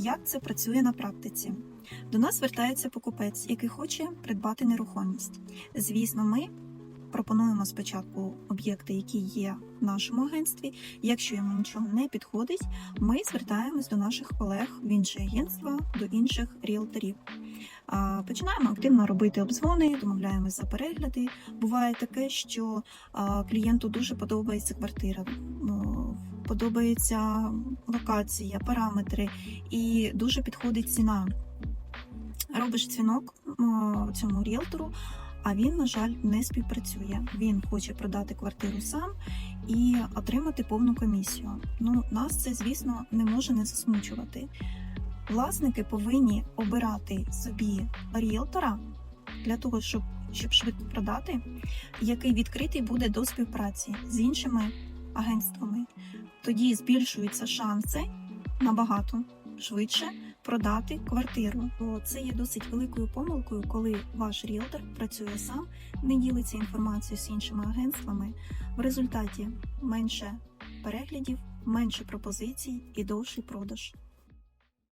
Як це працює на практиці? До нас звертається покупець, який хоче придбати нерухомість. Звісно, ми пропонуємо спочатку об'єкти, які є в нашому агентстві. Якщо йому нічого не підходить, ми звертаємось до наших колег в інші агентства, до інших ріелторів. Починаємо активно робити обдзвони, домовляємось за перегляди. Буває таке, що клієнту дуже подобається квартира, ну, подобається локація, параметри і дуже підходить ціна. Робиш дзвінок цьому ріелтору, а він, на жаль, не співпрацює. Він хоче продати квартиру сам і отримати повну комісію. Ну, нас це, звісно, не може не засмучувати. Власники повинні обирати собі ріелтора для того, щоб, щоб швидко продати, який відкритий буде до співпраці з іншими агентствами. Тоді збільшуються шанси набагато швидше продати квартиру. Бо це є досить великою помилкою, коли ваш ріелтор працює сам, не ділиться інформацією з іншими агентствами. В результаті менше переглядів, менше пропозицій і довший продаж.